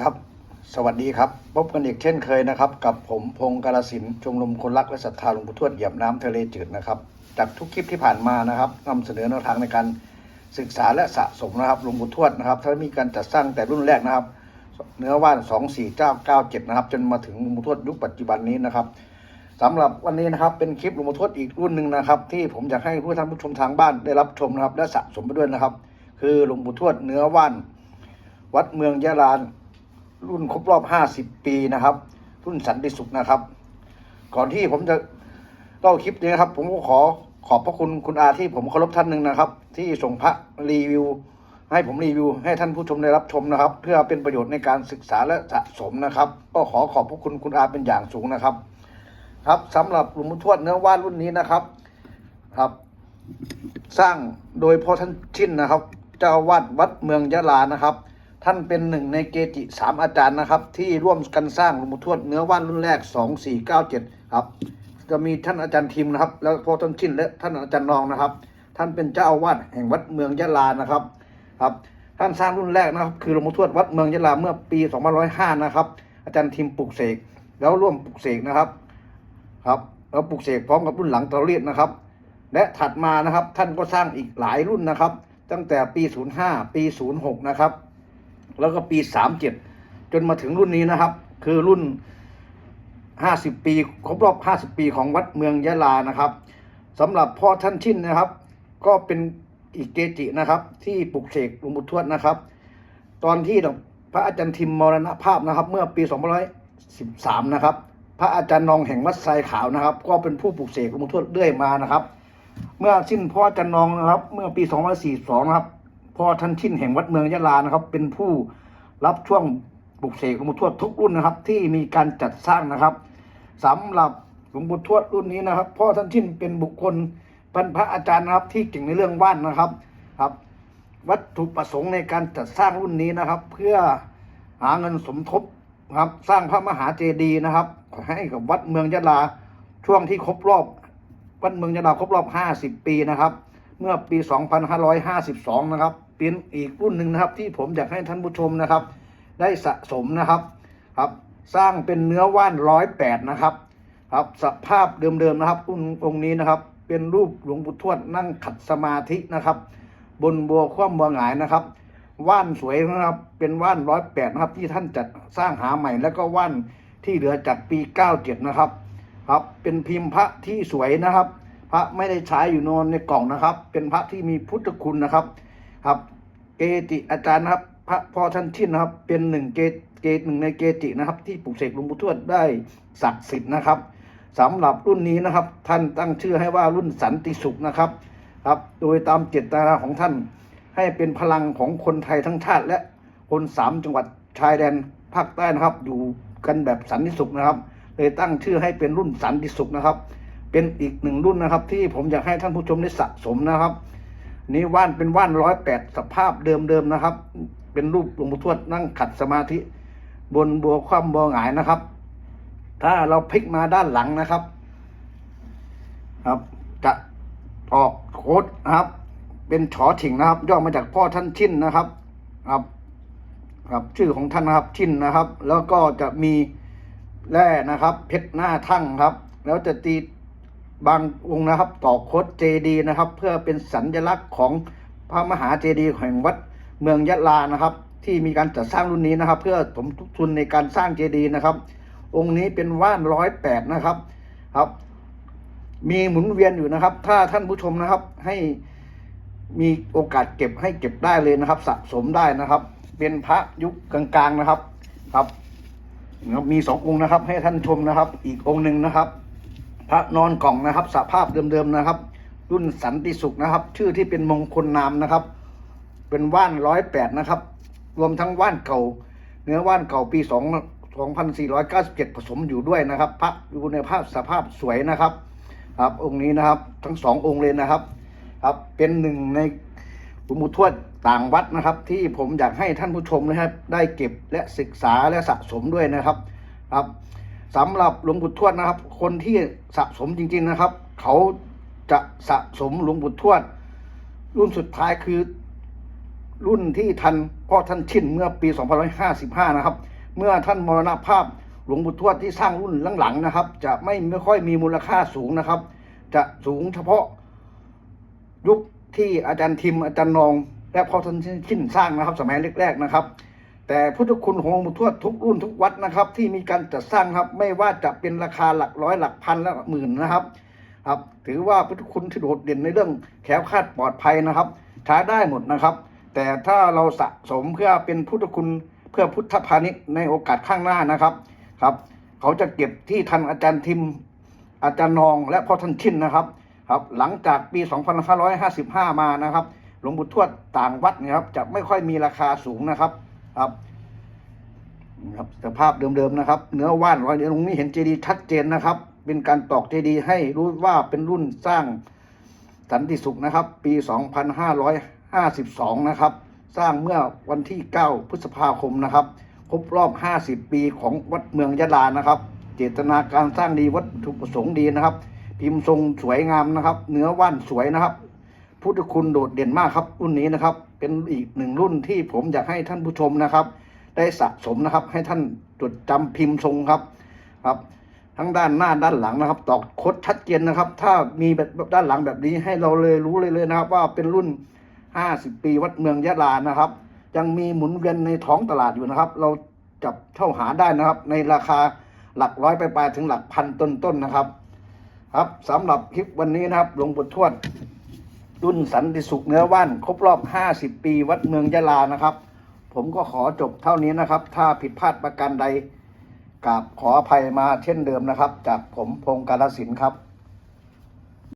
ครับ สวัสดีครับ พบกันอีกเช่นเคยนะครับ กับผมพงศ์กาลสินธุ์ชมรมคนรักและศรัทธาหลวงปู่ทวดเหยียบน้ำทะเลจืดนะครับ จากทุกคลิปที่ผ่านมานะครับนำเสนอแนวทางในการศึกษาและสะสมนะครับหลวงปู่ทวดนะครับถ้ามีการจัดสร้างแต่รุ่นแรกนะครับ เนื้อว่าน24997นะครับ จนมาถึงหลวงปู่ทวดยุคปัจจุบันนี้นะครับสำหรับวันนี้นะครับเป็นคลิปหลวงปู่ทวดอีกรุ่นหนึ่งนะครับ ที่ผมอยากให้ผู้ท่านผู้ชมทางบ้านได้รับชมนะครับ และสะสมไปด้วยนะครับ คือหลวงปู่ทวดเนื้อว่าน วัดเมืองยะลาน รุ่นครบรอบ50ปีนะครับ รุ่นสันติสุขนะครับ ก่อนที่ผมจะเล่าคลิปนี้นะครับ ผมก็ขอขอบพระคุณคุณอาที่ผมเคารพท่านหนึ่งนะครับ ที่ส่งพระรีวิว ให้ผมรีวิว ให้ท่านผู้ชมได้รับชมนะครับ เพื่อเป็นประโยชน์ในการศึกษาและสะสมนะครับ ก็ขอขอบพระคุณคุณอาเป็นอย่างสูงนะครับ ครับสำหรับหลวงปู่ทวดเนื้อว่านรุ่นนี้นะครับครับ สร้างโดยพ่อท่านชินนะครับ เจ้าวาดวัดเมืองยะลานะครับ ท่านเป็นหนึ่งในเกจิสามอาจารย์นะครับ ที่ร่วมกันสร้างหลวงปู่ทวดเนื้อว่านรุ่นแรกสองสี่เก้าเจ็ดครับ จะมีท่านอาจารย์ทิมนะครับ แล้วพ่อท่านชินและท่านอาจารย์นองนะครับ ท่านเป็นเจ้าอาวาสแห่งวัดเมืองยะลานะครับครับ ท่านสร้างรุ่นแรกนะครับ คือหลวงปู่ทวดวัดเมืองยะลาเมื่อปี2505นะครับ อาจารย์ทิมปลุกเสกแล้วร่วมปลุกเสกนะครับครับแล้วปลุกเสกพร้อมกับรุ่นหลังเตาเรียดนะครับ และถัดมานะครับท่านก็สร้างอีกหลายรุ่นนะครับ ตั้งแต่ปี 05 ปี 06 นะครับ แล้วก็ปี37จนมาถึงรุ่นนี้นะครับ คือรุ่น50ปีครบรอบ50ปีของวัดเมืองยะลานะครับสำหรับพ่อท่านชินนะครับ ก็เป็นอีกเกจินะครับ ที่ปลุกเสกหลวงปู่ทวดนะครับ ตอนที่พระอาจารย์ทิมมรณภาพนะครับ เมื่อปี2513นะครับ พระอาจารย์นองแห่งวัดไซขาวนะครับ ก็เป็นผู้ปลุกเสกหลวงปู่ทวดเรื่อยมานะครับ เมื่อสิ้นพ่ออาจารย์นองนะครับ เมื่อปี2542นะครับ พ่อท่านชินแห่งวัดเมืองยะลานะครับ เป็นผู้รับช่วงปลุกเสกหลวงปู่ทวดทุกรุ่นนะครับ ที่มีการจัดสร้างนะครับสำหรับหลวงปู่ทวดรุ่นนี้นะครับ พ่อท่านชินเป็นบุคคลเป็นพระอาจารย์นะครับที่เก่งในเรื่องว่านนะครับครับ วัตถุประสงค์ในการจัดสร้างรุ่นนี้นะครับ เพื่อหาเงินสมทบครับ สร้างพระมหาเจดีย์นะครับ ให้กับวัดเมืองยะลาช่วงที่ครบรอบวัดเมืองยะลาครบรอบ 50 ปีนะครับ เมื่อปี 2552 นะครับ เป็นอีกรุ่นหนึ่งนะครับ ที่ผมอยากให้ท่านผู้ชมนะครับ ได้สะสมนะครับครับ สร้างเป็นเนื้อว่านร้อยแปดนะครับครับสภาพเดิมๆนะครับองค์องค์นี้นะครับ เป็นรูปหลวงปู่ทวดนั่งขัดสมาธินะครับ บนบัวคว่ำบัวหงายนะครับ ว่านสวยนะครับ เป็นว่านร้อยแปดนะครับ ที่ท่านจัดสร้างหาใหม่ แล้วก็ว่านที่เหลือจากปีเก้าเจ็ดนะครับ ครับ เป็นพิมพ์พระที่สวยนะครับ ระไม่ได้ใช้อยู่นอนในกล่องนะครับ เป็นพระที่มีพุทธคุณนะครับ ครับ เกจิอาจารย์นะครับ พระพ่อท่านชินนะครับ เป็นหนึ่งเกเกหนึ่งในเกจินะครับ ที่ปลุกเสกหลวงปู่ทวดได้ศักดิ์สิทธิ์นะครับสำหรับรุ่นนี้นะครับ ท่านตั้งชื่อให้ว่ารุ่นสันติสุขนะครับ ครับ โดยตามเจตนาของท่าน ให้เป็นพลังของคนไทยทั้งชาติและคนสามจังหวัดชายแดนภาคใต้นะครับ อยู่กันแบบสันติสุขนะครับเลยตั้งชื่อให้เป็นรุ่นสันติสุขนะครับ เป็นอีกหนึ่งรุ่นนะครับ ที่ผมอยากให้ท่านผู้ชมได้สะสมนะครับ นี่ว่านเป็นว่านร้อยแปดสภาพเดิมๆนะครับ เป็นรูปหลวงปู่ทวดนั่งขัดสมาธิ บนบัวคว่ำบัวหงายนะครับ ถ้าเราพลิกมาด้านหลังนะครับ ครับ จะออกโค้ดนะครับ เป็นฉอถิงนะครับ ย่อมาจากพ่อท่านชินนะครับ ครับครับชื่อของท่านนะครับชินนะครับ แล้วก็จะมีแร่นะครับ เพชรหน้าทั่งครับ แล้วจะตี บางองค์นะครับต่อโคดเจดีนะครับ เพื่อเป็นสัญลักษณ์ของพระมหาเจดีย์แห่งวัดเมืองยะลานะครับ ที่มีการจัดสร้างรุ่นนี้นะครับ เพื่อสมทบทุนในการสร้างเจดีย์นะครับ องค์นี้เป็นว่านร้อยแปดนะครับครับ มีหมุนเวียนอยู่นะครับ ถ้าท่านผู้ชมนะครับให้มีโอกาสเก็บให้เก็บได้เลยนะครับ สะสมได้นะครับ เป็นพระยุคกลางๆนะครับ ครับนะครับมีสององค์นะครับ ให้ท่านชมนะครับ อีกองค์หนึ่งนะครับ พระนอนกล่องนะครับสภาพเดิมๆนะครับ รุ่นสันติสุขนะครับ ชื่อที่เป็นมงคลนามนะครับ เป็นว่านร้อยแปดนะครับ รวมทั้งว่านเก่า เนื้อว่านเก่าปีสองสองพันสี่ร้อยเก้าสิบเจ็ดผสมอยู่ด้วยนะครับ พระอยู่ในภาพสภาพสวยนะครับ ครับองค์นี้นะครับทั้งสององค์เลยนะครับ ครับเป็นหนึ่งในหลวงปู่ทวดต่างวัดนะครับ ที่ผมอยากให้ท่านผู้ชมนะครับ ได้เก็บและศึกษาและสะสมด้วยนะครับ ครับ สำหรับหลวงปู่ทวดนะครับ คนที่สะสมจริง ๆนะครับ เขาจะสะสมหลวงปู่ทวด รุ่นสุดท้ายคือ รุ่นที่ทันพ่อท่านชินเมื่อปี2555 นะครับ เมื่อท่านมรณภาพหลวงปู่ทวดที่สร้างรุ่นหลังๆนะครับ จะไม่ไม่ค่อยมีมูลค่าสูงนะครับ จะสูงเฉพาะยุคที่อาจารย์ทิมอาจารย์นอง และพ่อท่านชินสร้างนะครับ สมัยแรกๆนะครับ แต่พุทธคุณของหลวงปู่ทวดทุกรุ่นทุกวัดนะครับ ที่มีการจัดสร้างครับ ไม่ว่าจะเป็นราคาหลักร้อยหลักพันและหลักหมื่นนะครับครับ ถือว่าพุทธคุณที่โดดเด่นในเรื่องแคล้วคาดปลอดภัยนะครับใช้ได้หมดนะครับ แต่ถ้าเราสะสมเพื่อเป็นพุทธคุณเพื่อพุทธพาณิชย์ในโอกาสข้างหน้านะครับครับ เขาจะเก็บที่ทันอาจารย์ทิม อาจารย์นองและพ่อท่านชินนะครับ ครับ หลังจากปี 2555 มานะครับ หลวงปู่ทวดต่างวัดนะครับจะไม่ค่อยมีราคาสูงนะครับ ครับครับสภาพเดิมๆนะครับ เนื้อว่านรอยเดียวตรงนี้เห็นเจดีย์ชัดเจนนะครับ เป็นการตอกเจดีย์ให้รู้ว่าเป็นรุ่นสร้างสันติสุขนะครับ ปี 2552 นะครับ สร้างเมื่อวันที่ 9 พฤษภาคมนะครับ ครบรอบ 50 ปีของวัดเมืองยะลานะครับ เจตนาการสร้างดีวัตถุประสงค์ดีนะครับ พิมพ์ทรงสวยงามนะครับ เนื้อว่านสวยนะครับ พุทธคุณโดดเด่นมากครับรุ่นนี้นะครับ เป็นอีกหนึ่งรุ่นที่ผมอยากให้ท่านผู้ชมนะครับ ได้สะสมนะครับ ให้ท่านจดจำพิมพ์ทรงครับครับ ทั้งด้านหน้าด้านหลังนะครับ ตอกคดชัดเจนนะครับ ถ้ามีแบบด้านหลังแบบนี้ให้เราเลยรู้เลยเลยนะครับ ว่าเป็นรุ่น 50 ปีวัดเมืองยะลานะครับ ยังมีหมุนเวียนในท้องตลาดอยู่นะครับ เราจับเช่าหาได้นะครับ ในราคาหลักร้อยไปปลายถึงหลักพันต้นๆนะครับ ครับสำหรับคลิปวันนี้นะครับหลวงปู่ทวด รุ่นสันติสุขเนื้อว่านครบรอบ 50 ปี วัดเมืองยะลานะครับ ผมก็ขอจบเท่านี้นะครับ ถ้าผิดพลาดประการใดกราบขออภัยมาเช่นเดิมนะครับ จากผมพงศ์การสินธุ์ครับ